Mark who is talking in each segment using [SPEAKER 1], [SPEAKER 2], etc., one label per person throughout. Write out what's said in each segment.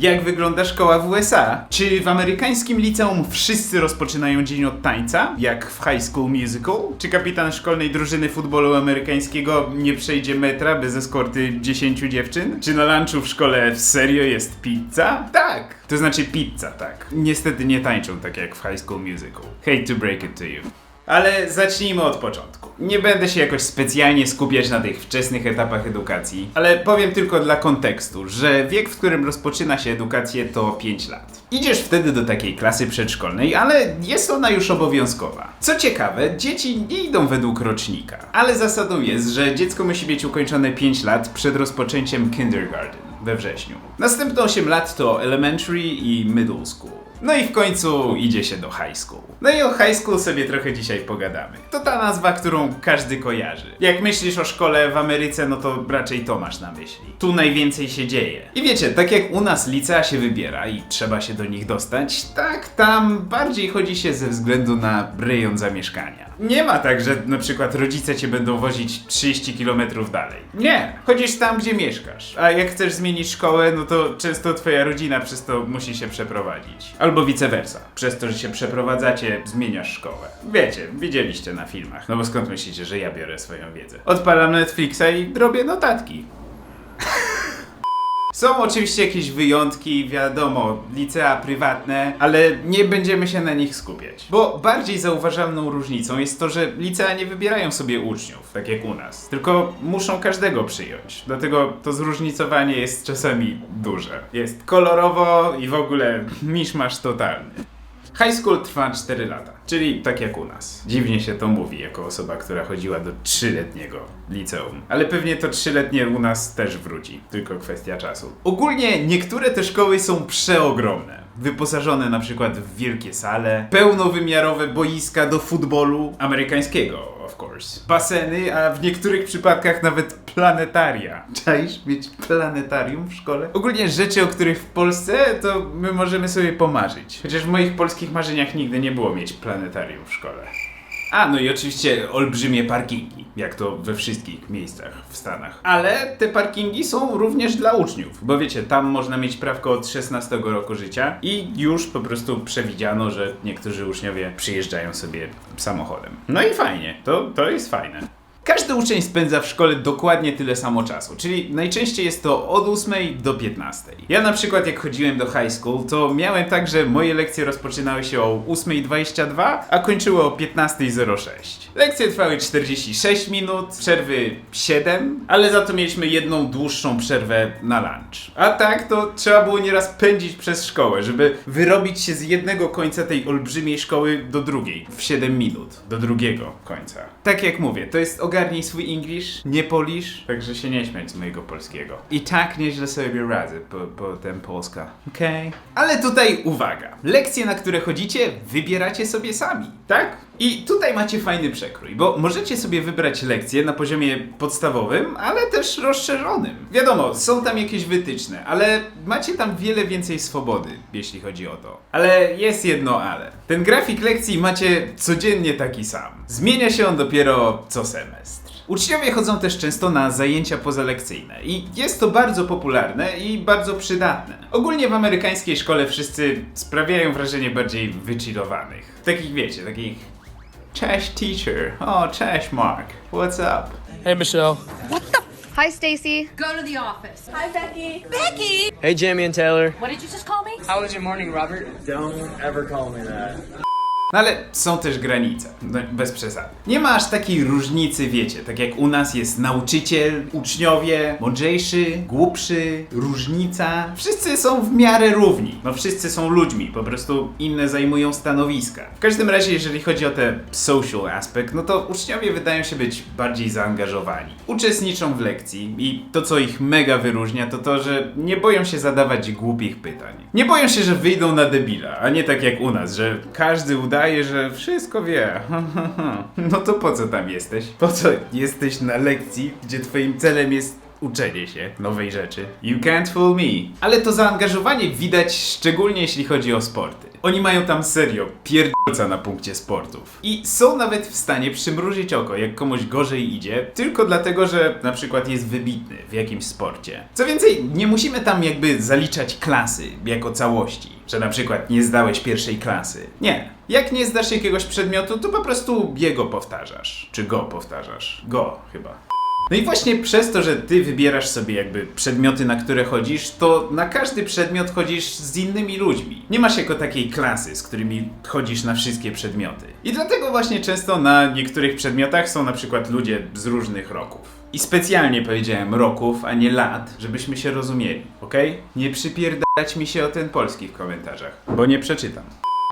[SPEAKER 1] Jak wygląda szkoła w USA? Czy w amerykańskim liceum wszyscy rozpoczynają dzień od tańca, jak w High School Musical? Czy kapitan szkolnej drużyny futbolu amerykańskiego nie przejdzie metra bez eskorty 10 dziewczyn? Czy na lunchu w szkole w serio jest pizza? Tak! To znaczy pizza, tak. Niestety nie tańczą tak jak w High School Musical. Hate to break it to you. Ale zacznijmy od początku. Nie będę się jakoś specjalnie skupiać na tych wczesnych etapach edukacji, ale powiem tylko dla kontekstu, że wiek, w którym rozpoczyna się edukację to 5 lat. Idziesz wtedy do takiej klasy przedszkolnej, ale jest ona już obowiązkowa. Co ciekawe, dzieci nie idą według rocznika, ale zasadą jest, że dziecko musi mieć ukończone 5 lat przed rozpoczęciem kindergarten we wrześniu. Następne 8 lat to elementary i middle school. No i w końcu idzie się do high school. No i o high school sobie trochę dzisiaj pogadamy. To ta nazwa, którą każdy kojarzy. Jak myślisz o szkole w Ameryce, no to raczej to masz na myśli. Tu najwięcej się dzieje. I wiecie, tak jak u nas licea się wybiera i trzeba się do nich dostać, tak tam bardziej chodzi się ze względu na rejon zamieszkania. Nie ma tak, że na przykład rodzice cię będą wozić 30 km dalej. Nie, chodzisz tam, gdzie mieszkasz. A jak chcesz zmienić szkołę, no to często twoja rodzina przez to musi się przeprowadzić. Albo vice versa. Przez to, że się przeprowadzacie, zmieniasz szkołę. Wiecie, widzieliście na filmach. No bo skąd myślicie, że ja biorę swoją wiedzę? Odpalam Netflixa i robię notatki. Są oczywiście jakieś wyjątki, wiadomo, licea prywatne, ale nie będziemy się na nich skupiać. Bo bardziej zauważalną różnicą jest to, że licea nie wybierają sobie uczniów, tak jak u nas, tylko muszą każdego przyjąć. Dlatego to zróżnicowanie jest czasami duże. Jest kolorowo i w ogóle miszmasz totalny. High school trwa 4 lata, czyli tak jak u nas. Dziwnie się to mówi, jako osoba, która chodziła do trzyletniego liceum. Ale pewnie to trzyletnie u nas też wróci, tylko kwestia czasu. Ogólnie niektóre te szkoły są przeogromne. Wyposażone na przykład w wielkie sale, pełnowymiarowe boiska do futbolu amerykańskiego, of course. Baseny, a w niektórych przypadkach nawet planetaria. Czaisz mieć planetarium w szkole? Ogólnie rzeczy, o których w Polsce to my możemy sobie pomarzyć. Chociaż w moich polskich marzeniach nigdy nie było mieć planetarium w szkole. A, no i oczywiście olbrzymie parkingi, jak to we wszystkich miejscach w Stanach. Ale te parkingi są również dla uczniów, bo wiecie, tam można mieć prawko od 16 roku życia i już po prostu przewidziano, że niektórzy uczniowie przyjeżdżają sobie samochodem. No i fajnie, to, to jest fajne. Każdy uczeń spędza w szkole dokładnie tyle samo czasu, czyli najczęściej jest to od 8 do 15. Ja na przykład jak chodziłem do high school, to miałem tak, że moje lekcje rozpoczynały się o 8.22, a kończyły o 15.06. Lekcje trwały 46 minut, przerwy 7, ale za to mieliśmy jedną dłuższą przerwę na lunch. A tak to trzeba było nieraz pędzić przez szkołę, żeby wyrobić się z jednego końca tej olbrzymiej szkoły do drugiej w 7 minut, do drugiego końca. Tak jak mówię, to jest ogarnij swój English, nie polisz, także się nie śmiać z mojego polskiego. I tak nieźle sobie radzę, po, potem Polska. Okej. Ale tutaj uwaga, lekcje, na które chodzicie, wybieracie sobie sami, tak? I tutaj macie fajny przekrój, bo możecie sobie wybrać lekcje na poziomie podstawowym, ale też rozszerzonym. Wiadomo, są tam jakieś wytyczne, ale macie tam wiele więcej swobody, jeśli chodzi o to. Ale jest jedno ale. Ten grafik lekcji macie codziennie taki sam. Zmienia się on dopiero co semestr. Uczniowie chodzą też często na zajęcia pozalekcyjne i jest to bardzo popularne i bardzo przydatne. Ogólnie w amerykańskiej szkole wszyscy sprawiają wrażenie bardziej wychillowanych. Takich wiecie, takich Cześć teacher. Oh, cześć Mark. What's up?
[SPEAKER 2] Hey, Michelle. What the?
[SPEAKER 3] Hi, Stacy.
[SPEAKER 4] Go to the office.
[SPEAKER 5] Hi, Becky. Becky!
[SPEAKER 2] Hey, Jamie and Taylor.
[SPEAKER 4] What did you just call me?
[SPEAKER 2] How was your morning, Robert? Don't ever call me that.
[SPEAKER 1] No ale są też granice, no, bez przesady. Nie ma aż takiej różnicy, wiecie, tak jak u nas jest nauczyciel, uczniowie, mądrzejszy, głupszy, różnica. Wszyscy są w miarę równi. No wszyscy są ludźmi, po prostu inne zajmują stanowiska. W każdym razie, jeżeli chodzi o ten social aspekt, no to uczniowie wydają się być bardziej zaangażowani. Uczestniczą w lekcji i to, co ich mega wyróżnia, to to, że nie boją się zadawać głupich pytań. Nie boją się, że wyjdą na debila, a nie tak jak u nas, że każdy udaje, że wszystko wie. No to po co tam jesteś? Po co jesteś na lekcji, gdzie twoim celem jest uczenie się nowej rzeczy. You can't fool me. Ale to zaangażowanie widać szczególnie jeśli chodzi o sporty. Oni mają tam serio pierdolca na punkcie sportów. I są nawet w stanie przymrużyć oko, jak komuś gorzej idzie, tylko dlatego, że na przykład jest wybitny w jakimś sporcie. Co więcej, nie musimy tam jakby zaliczać klasy jako całości. Że na przykład nie zdałeś pierwszej klasy. Nie. Jak nie zdasz jakiegoś przedmiotu, to po prostu jego powtarzasz. Czy go powtarzasz? Go chyba. No i właśnie przez to, że ty wybierasz sobie jakby przedmioty, na które chodzisz, to na każdy przedmiot chodzisz z innymi ludźmi. Nie masz jako takiej klasy, z którymi chodzisz na wszystkie przedmioty. I dlatego właśnie często na niektórych przedmiotach są na przykład ludzie z różnych roków. I specjalnie powiedziałem roków, a nie lat, żebyśmy się rozumieli, okej? Nie przypierdalać mi się o ten polski w komentarzach, bo nie przeczytam.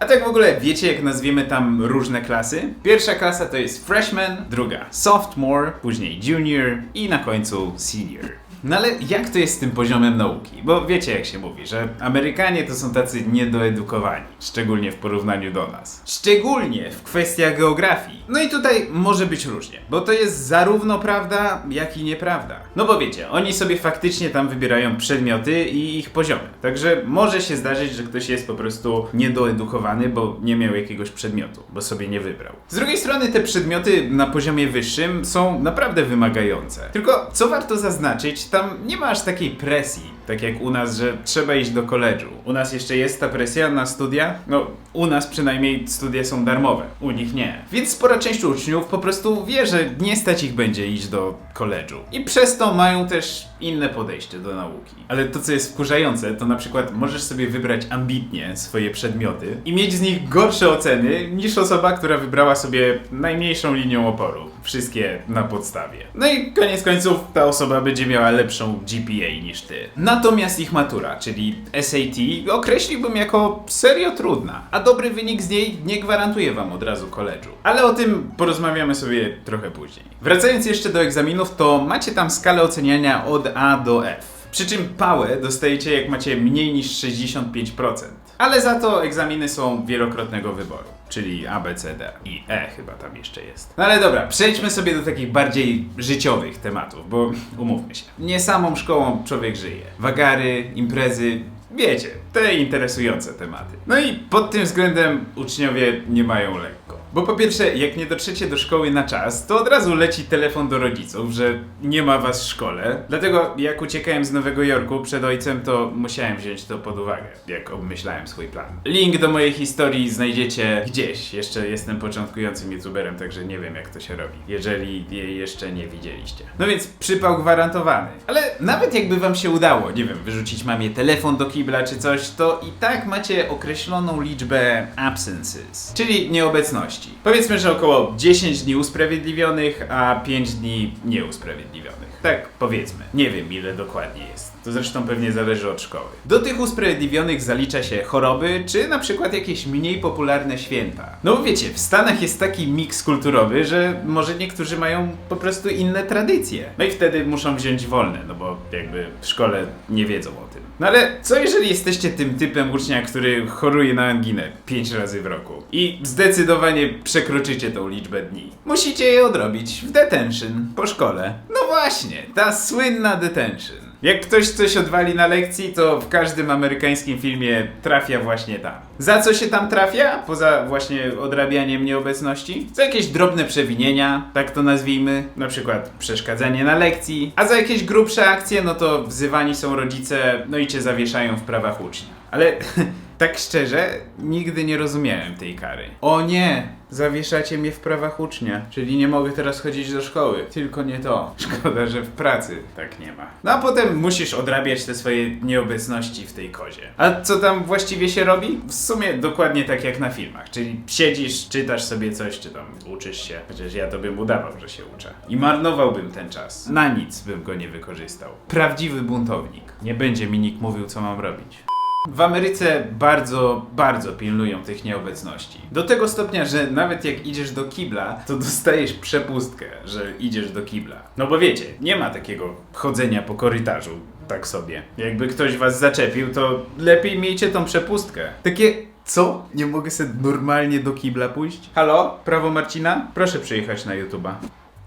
[SPEAKER 1] A tak w ogóle wiecie jak nazwiemy tam różne klasy? Pierwsza klasa to jest freshman, druga sophomore, później junior i na końcu senior. No ale jak to jest z tym poziomem nauki? Bo wiecie jak się mówi, że Amerykanie to są tacy niedoedukowani, szczególnie w porównaniu do nas. Szczególnie w kwestiach geografii. No i tutaj może być różnie, bo to jest zarówno prawda, jak i nieprawda. No bo wiecie, oni sobie faktycznie tam wybierają przedmioty i ich poziomy. Także może się zdarzyć, że ktoś jest po prostu niedoedukowany, bo nie miał jakiegoś przedmiotu, bo sobie nie wybrał. Z drugiej strony te przedmioty na poziomie wyższym są naprawdę wymagające. Tylko co warto zaznaczyć, tam nie ma aż takiej presji, tak jak u nas, że trzeba iść do koledżu. U nas jeszcze jest ta presja na studia? No, u nas przynajmniej studia są darmowe, u nich nie. Więc spora część uczniów po prostu wie, że nie stać ich będzie iść do koledżu. I przez to mają też inne podejście do nauki. Ale to, co jest wkurzające, to na przykład możesz sobie wybrać ambitnie swoje przedmioty i mieć z nich gorsze oceny niż osoba, która wybrała sobie najmniejszą linią oporu. Wszystkie na podstawie. No i koniec końców ta osoba będzie miała lepszą GPA niż ty. Natomiast ich matura, czyli SAT, określiłbym jako serio trudna, a dobry wynik z niej nie gwarantuje wam od razu koledżu. Ale o tym porozmawiamy sobie trochę później. Wracając jeszcze do egzaminów, to macie tam skalę oceniania od A do F. Przy czym pałę dostajecie jak macie mniej niż 65%. Ale za to egzaminy są wielokrotnego wyboru. Czyli A, B, C, D i E chyba tam jeszcze jest. No ale dobra, przejdźmy sobie do takich bardziej życiowych tematów, bo umówmy się. Nie samą szkołą człowiek żyje. Wagary, imprezy, wiecie, te interesujące tematy. No i pod tym względem uczniowie nie mają lekko. Bo po pierwsze, jak nie dotrzecie do szkoły na czas, to od razu leci telefon do rodziców, że nie ma was w szkole. Dlatego jak uciekałem z Nowego Jorku przed ojcem, to musiałem wziąć to pod uwagę, jak obmyślałem swój plan. Link do mojej historii znajdziecie gdzieś. Jeszcze jestem początkującym youtuberem, także nie wiem jak to się robi, jeżeli jej jeszcze nie widzieliście. No więc przypał gwarantowany. Ale nawet jakby wam się udało, nie wiem, wyrzucić mamie telefon do kibla czy coś, to i tak macie określoną liczbę absences, czyli nieobecności. Powiedzmy, że około 10 dni usprawiedliwionych, a 5 dni nieusprawiedliwionych. Tak powiedzmy. Nie wiem ile dokładnie jest. To zresztą pewnie zależy od szkoły. Do tych usprawiedliwionych zalicza się choroby, czy na przykład jakieś mniej popularne święta. No wiecie, w Stanach jest taki miks kulturowy, że może niektórzy mają po prostu inne tradycje. No i wtedy muszą wziąć wolne, no bo jakby w szkole nie wiedzą o tym. No ale co jeżeli jesteście tym typem ucznia, który choruje na anginę 5 razy w roku i zdecydowanie przekroczycie tą liczbę dni? Musicie je odrobić w detention po szkole. No właśnie, ta słynna detention. Jak ktoś coś odwali na lekcji, to w każdym amerykańskim filmie trafia właśnie tam. Za co się tam trafia? Poza właśnie odrabianiem nieobecności? Za jakieś drobne przewinienia, tak to nazwijmy, na przykład przeszkadzanie na lekcji, a za jakieś grubsze akcje, no to wzywani są rodzice, no i cię zawieszają w prawach ucznia. Ale tak szczerze, nigdy nie rozumiałem tej kary. O nie! Zawieszacie mnie w prawach ucznia, czyli nie mogę teraz chodzić do szkoły. Tylko nie to. Szkoda, że w pracy tak nie ma. No a potem musisz odrabiać te swoje nieobecności w tej kozie. A co tam właściwie się robi? W sumie dokładnie tak jak na filmach, czyli siedzisz, czytasz sobie coś, czy tam uczysz się. Chociaż ja to bym udawał, że się uczę. I marnowałbym ten czas. Na nic bym go nie wykorzystał. Prawdziwy buntownik. Nie będzie mi nikt mówił, co mam robić. W Ameryce bardzo, bardzo pilnują tych nieobecności. Do tego stopnia, że nawet jak idziesz do kibla, to dostajesz przepustkę, że idziesz do kibla. No bo wiecie, nie ma takiego chodzenia po korytarzu. Tak sobie. Jakby ktoś was zaczepił, to lepiej miejcie tą przepustkę. Takie, co? Nie mogę sobie normalnie do kibla pójść? Halo? Prawo Marcina? Proszę przyjechać na YouTube'a.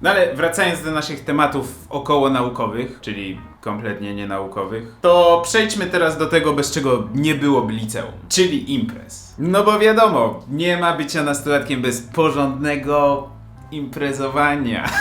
[SPEAKER 1] No ale wracając do naszych tematów około naukowych, czyli kompletnie nienaukowych, to przejdźmy teraz do tego, bez czego nie byłoby liceum, czyli imprez. No bo wiadomo, nie ma bycia nastolatkiem bez porządnego imprezowania.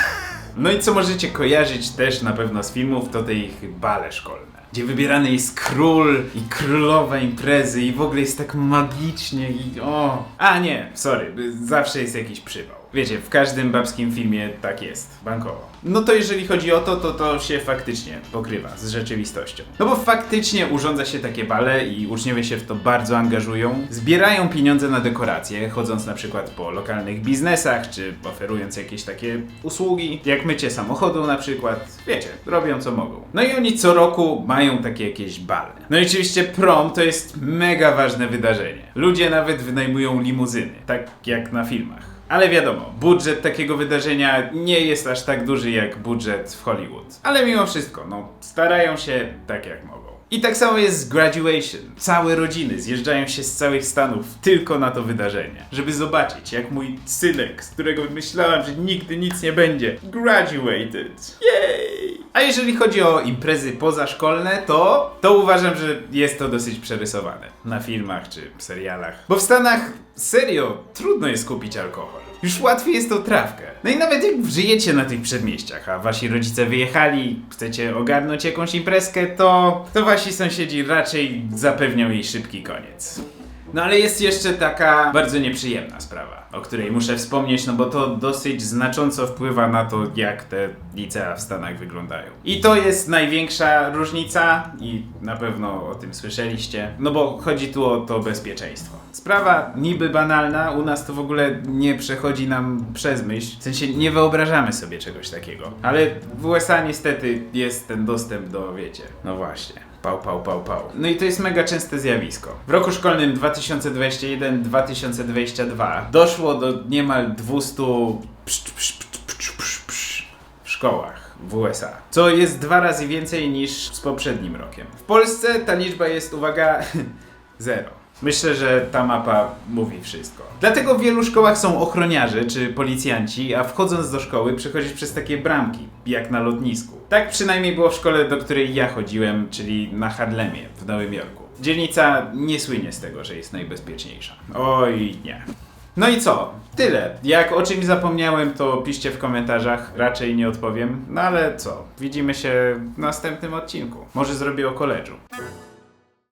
[SPEAKER 1] No i co możecie kojarzyć też na pewno z filmów, to te ich bale szkolne. Gdzie wybierany jest król i królowa imprezy i w ogóle jest tak magicznie i o. A nie, sorry, zawsze jest jakiś przypał. Wiecie, w każdym babskim filmie tak jest, bankowo. No to jeżeli chodzi o to, to to się faktycznie pokrywa z rzeczywistością. No bo faktycznie urządza się takie bale i uczniowie się w to bardzo angażują. Zbierają pieniądze na dekoracje, chodząc na przykład po lokalnych biznesach, czy oferując jakieś takie usługi, jak mycie samochodu na przykład. Wiecie, robią co mogą. No i oni co roku mają takie jakieś bale. No i oczywiście prom to jest mega ważne wydarzenie. Ludzie nawet wynajmują limuzyny, tak jak na filmach. Ale wiadomo, budżet takiego wydarzenia nie jest aż tak duży jak budżet w Hollywood. Ale mimo wszystko, no, starają się tak jak mogą. I tak samo jest z Graduation. Całe rodziny zjeżdżają się z całych Stanów tylko na to wydarzenie, żeby zobaczyć, jak mój synek, z którego myślałam, że nigdy nic nie będzie, graduated. Yay! A jeżeli chodzi o imprezy pozaszkolne, to, to uważam, że jest to dosyć przerysowane na filmach czy serialach. Bo w Stanach serio trudno jest kupić alkohol. Już łatwiej jest o trawkę. No i nawet jak żyjecie na tych przedmieściach, a wasi rodzice wyjechali, chcecie ogarnąć jakąś imprezkę, to, to wasi sąsiedzi raczej zapewnią jej szybki koniec. No ale jest jeszcze taka bardzo nieprzyjemna sprawa, o której muszę wspomnieć, no bo to dosyć znacząco wpływa na to, jak te licea w Stanach wyglądają. I to jest największa różnica i na pewno o tym słyszeliście, no bo chodzi tu o to bezpieczeństwo. Sprawa niby banalna, u nas to w ogóle nie przechodzi nam przez myśl, w sensie nie wyobrażamy sobie czegoś takiego. Ale w USA niestety jest ten dostęp do, wiecie, no właśnie. Pał, pał, pał, pał. No i to jest mega częste zjawisko. W roku szkolnym 2021-2022 doszło do niemal 200 psz, psz, psz, psz, w szkołach w USA. Co jest dwa razy więcej niż z poprzednim rokiem. W Polsce ta liczba jest, uwaga, zero. Myślę, że ta mapa mówi wszystko. Dlatego w wielu szkołach są ochroniarze czy policjanci, a wchodząc do szkoły przechodzisz przez takie bramki, jak na lotnisku. Tak przynajmniej było w szkole, do której ja chodziłem, czyli na Harlemie w Nowym Jorku. Dzielnica nie słynie z tego, że jest najbezpieczniejsza. Oj, nie. No i co? Tyle. Jak o czymś zapomniałem, to piszcie w komentarzach. Raczej nie odpowiem. No ale co? Widzimy się w następnym odcinku. Może zrobię o koledżu.